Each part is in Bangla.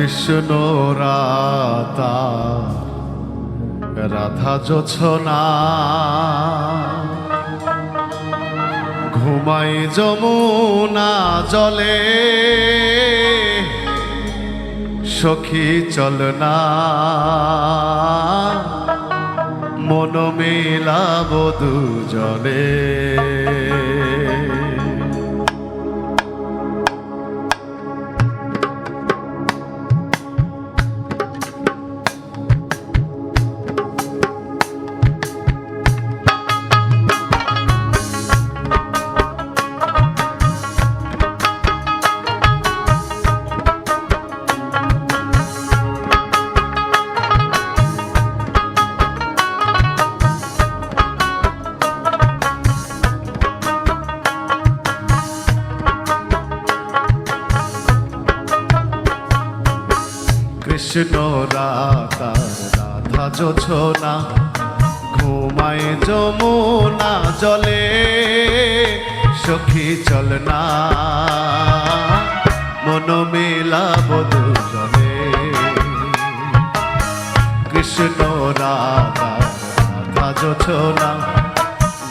কৃষ্ণ রাতা রাধা জোছনা ঘুমাই যমুনা জলে সখী চলনা। মন মেলাব দুজনে। কৃষ্ণ রাতা রাধা জোছনা ঘুমায় যমুনা জলে, সখী চলনা মন মেলাব জলে কৃষ্ণ রাধা রাধা জোছনা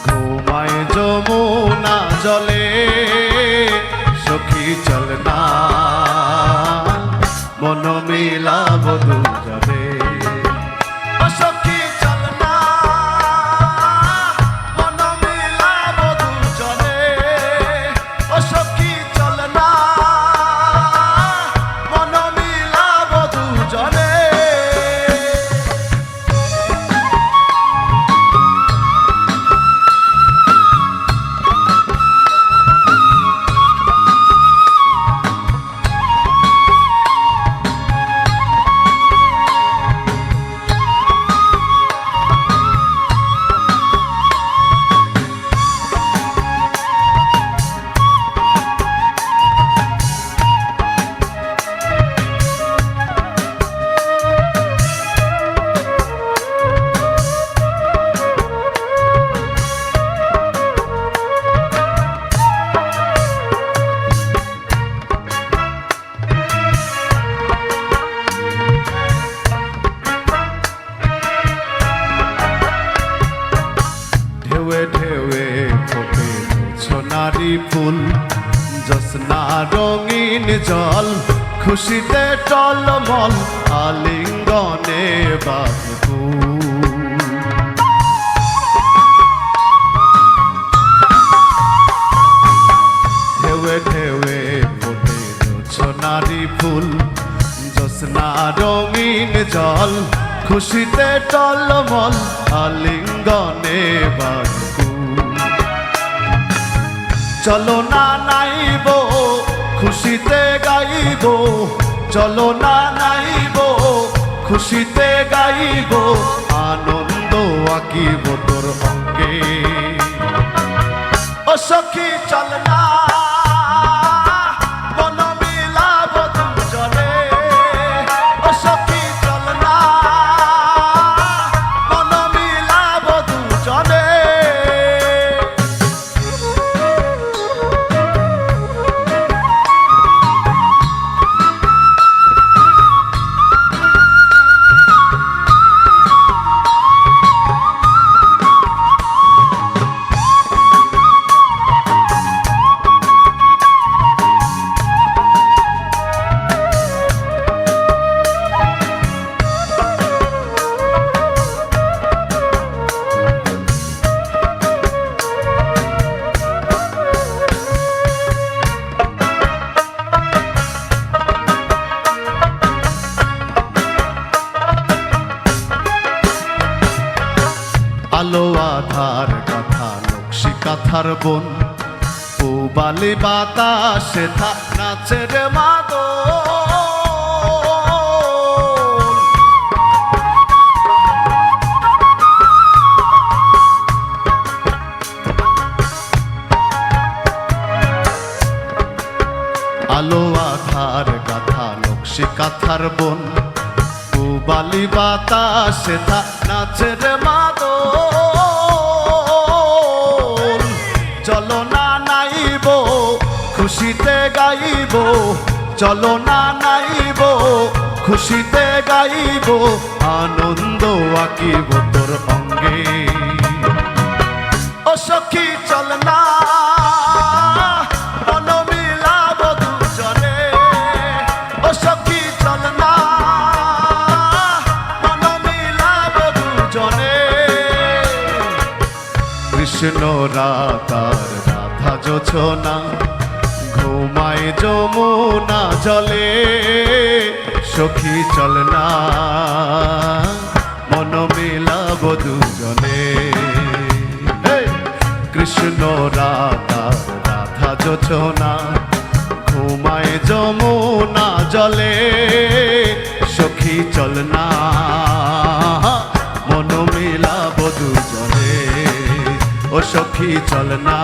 ঘুমায় যমুনা জলে, সখী চলনা মন মিলাব দুজনে রঙিন জল, খুশিতে টলমল, আলিঙ্গনে বাবু ঢেউয়ে ঢেউয়ে ফোটে সোনারি ফুল জসনা রঙিন জল, খুশিতে টলমল, আলিঙ্গনে বাবু চলো না নাইব খুশিতে গাইব, চলো না নাইব, খুশিতে গাইব, আনন্দ আঁকিব তোর অঙ্গে ও সখী, চল না আধার কথা, নকশি কাথার বন। পুবালি বাতাসে থা নাচের মাদো আলো আধার গাথা নকশি কাথার বন। পুবালি বাতাসে থা নাচের মাদো খুশিতে গাইব, চলো না নাইব, খুশিতে গাইব, আনন্দ আঁকিব তোর অঙ্গে ও সখী, চল না কৃষ্ণ রাতার রাধা যোছনা ঘুমায় যমুনা জলে সখী চল না। মন মিলাব দুজনে! কৃষ্ণ রাতার রাধা যোছনা ঘুমায় যমুনা জলে সখী চল না। মন মিলাব দুজনে। ও সখী চল না।